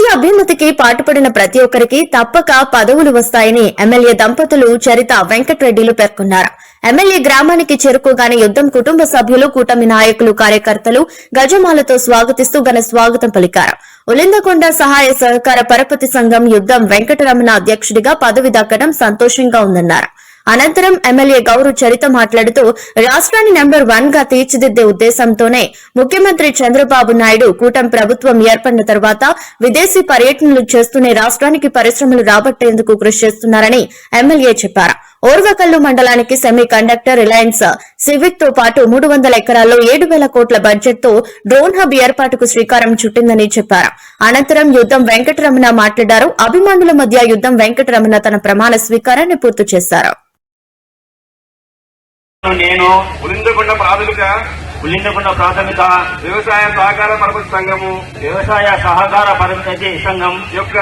Party అభ్యున్నతికి పాటుపడిన ప్రతి ఒక్కరికి తప్పక పదవులు వస్తాయని ఎమ్మెల్యే దంపతులు చరిత వెంకటరెడ్డిలు పేర్కొన్నారు. ఎమ్మెల్యే గ్రామానికి చేరుకోగానే యుద్దం కుటుంబ సభ్యులు కూటమి నాయకులు కార్యకర్తలు గజమాలతో స్వాగతిస్తూ ఘన స్వాగతం పలికారు. ఉలిందకొండ సహాయ సహకార పరపతి సంఘం యుద్దం వెంకటరమణ అధ్యక్షుడిగా పదవి దక్కడం సంతోషంగా ఉందన్నారు. అనంతరం ఎమ్మెల్యే గౌరు చరిత మాట్లాడుతూ రాష్ట్రాన్ని నెంబర్ వన్గా తీర్చిదిద్దే ఉద్దేశంతోనే ముఖ్యమంత్రి చంద్రబాబు నాయుడు కూటమి ప్రభుత్వం ఏర్పడిన తర్వాత విదేశీ పర్యటనలు చేస్తూనే రాష్ట్రానికి పరిశ్రమలు రాబట్టేందుకు కృషి చేస్తున్నారని ఎమ్మెల్యే చెప్పారు. ఓర్వకల్లు మండలానికి సెమీ కండక్టర్ రిలయన్స్ సివిక్తో పాటు మూడు వందల ఎకరాల్లో ఏడు వేల కోట్ల బడ్జెట్తో డ్రోన్ హబ్ ఏర్పాటుకు శ్రీకారం చుట్టిందని చెప్పారు. అనంతరం యుద్దం వెంకటరమణ మాట్లాడారు. అభిమానుల మధ్య యుద్దం వెంకటరమణ తన ప్రమాణ స్వీకారాన్ని పూర్తి చేశారు. నేను ఉలిందకొండ ప్రాథమిక ఉల్లిందకొండ ప్రాథమిక వ్యవసాయ సహకార పరపతి సంఘము వ్యవసాయ సహకార పరిమితి సంఘం యొక్క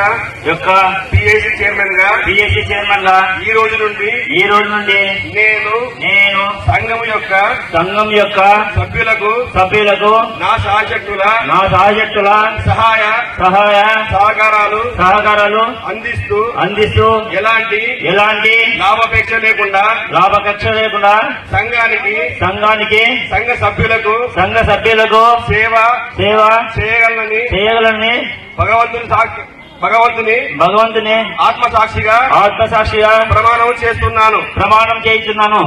యొక్క పిఎస్సి చైర్మన్గా పిఎస్సి చైర్మన్గా ఈ రోజు నుండి ఈ రోజు నుండి నేను నేను సంఘం యొక్క సంఘం యొక్క సభ్యులకు సభ్యులకు నా సహశక్తుల నా సహశక్తుల సహాయ సహాయ సహకారాలు సహకారాలు అందిస్తూ అందిస్తూ ఎలాంటి ఎలాంటి లాభాపేక్ష లేకుండా లాభకక్ష లేకుండా సంఘానికి సంఘానికి సంఘ సభ్యులకు సంఘ సభ్యులకు సేవ సేవ చేయగలనని చేయగలని భగవంతుని సాక్షి భగవంతుని భగవంతుని ఆత్మ సాక్షిగా ఆత్మసాక్షిగా ప్రమాణం చేస్తున్నాను. ప్రమాణం చేయించున్నాను.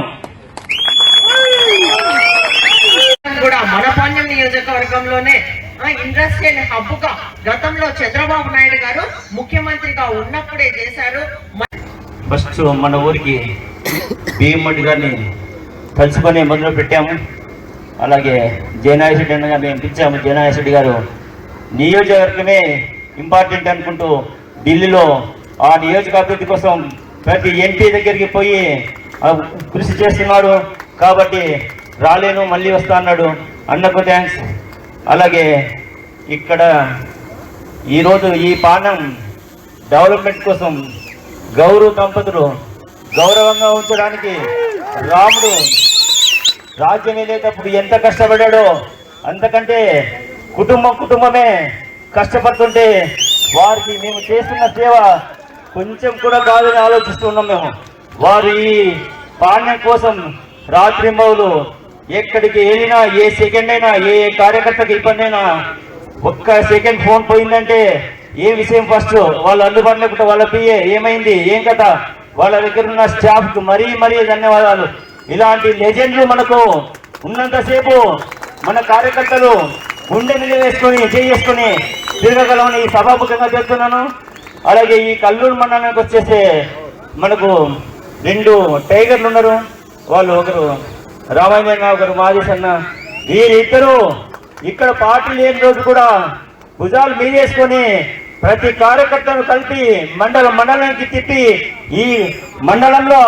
కూడా మనపాణ్యం నియోజకవర్గంలోనే ఆ, ఇండస్ట్రియల్ హబ్గా గతంలో చంద్రబాబు నాయుడు గారు ముఖ్యమంత్రిగా ఉన్నప్పుడే చేశారు. ఫస్ట్ మన ఊరికి భీమరెడ్డి గారిని తలుచుకొని మొదలు పెట్టాము అలాగే జయనాయశెడ్డి అన్న గారిని పిలిచాము. జయనాయశెడ్డి గారు నియోజకవర్గమే ఇంపార్టెంట్ అనుకుంటూ ఢిల్లీలో ఆ నియోజక అభివృద్ధి కోసం ప్రతి ఎంపీ దగ్గరికి పోయి కృషి చేస్తున్నాడు కాబట్టి రాలేను మళ్ళీ వస్తా అన్నాడు. అన్నకు థ్యాంక్స్ అలాగే ఇక్కడ ఈరోజు ఈ పానం డెవలప్మెంట్ కోసం గౌరవ దంపతులు గౌరవంగా ఉంచడానికి రాముడు రాజ్యం వెళ్ళేటప్పుడు ఎంత కష్టపడ్డాడో అంతకంటే కుటుంబం కుటుంబమే కష్టపడుతుంటే వారికి మేము చేస్తున్న సేవ కొంచెం కూడా కాదని ఆలోచిస్తున్నాం మేము. వారు ఈ పాండ్యం కోసం రాత్రింబవులు ఎక్కడికి వెళ్ళినా ఏ సెకండ్ అయినా ఏ కార్యకర్తకి ఇబ్బంది అయినా ఒక్క సెకండ్ ఫోన్ పోయిందంటే ఏ విషయం ఫస్ట్ వాళ్ళు అందుబాటులో వాళ్ళ పిఏ ఏమైంది? ఏం కథ? వాళ్ళ దగ్గర ఉన్న స్టాఫ్కి మరీ మరీ ధన్యవాదాలు. ఇలాంటి లెజెండ్లు మనకు ఉన్నంతసేపు మన కార్యకర్తలు గుండె నిలవేసుకొని వేసుకొని చేసుకొని తిరగగలమని ఈ సభాముఖంగా చెప్తున్నాను. అలాగే ఈ కల్లూరు మండలానికి వచ్చేస్తే మనకు రెండు టైగర్లు ఉన్నారు. వాళ్ళు ఒకరు రామాయణ ఒకరు మాదేశ్ అన్న వీరిద్దరూ ఇక్కడ పార్టీ లేని రోజు కూడా భుజాలు మీదేసుకొని ప్రతి కార్యకర్తను కలిపి మండల మండలానికి తిప్పి ఈ మండలంలో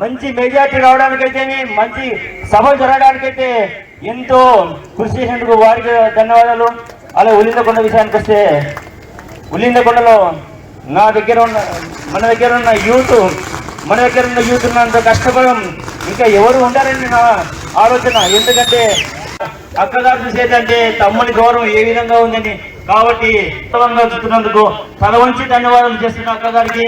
మంచి మెజార్టీ రావడానికైతేనే మంచి సభ జరగడానికైతే ఎంతో కృషి చేసినందుకు వారికి ధన్యవాదాలు. అలా ఉలిందకొండ విషయానికి వస్తే ఉలిందకొండలో నా దగ్గర ఉన్న మన దగ్గర ఉన్న యూత్ మన దగ్గర ఉన్న యూత్ ఉన్నంత కష్టపడం ఇంకా ఎవరు ఉండాలని నా ఆలోచన. ఎందుకంటే అక్కగారు చూసేదంటే తమ్ముని గౌరవం ఏ విధంగా ఉందని. కాబట్టి ఉత్తమంగా చూస్తున్నందుకు తల వంచి ధన్యవాదాలు చేస్తున్న అక్కగారికి.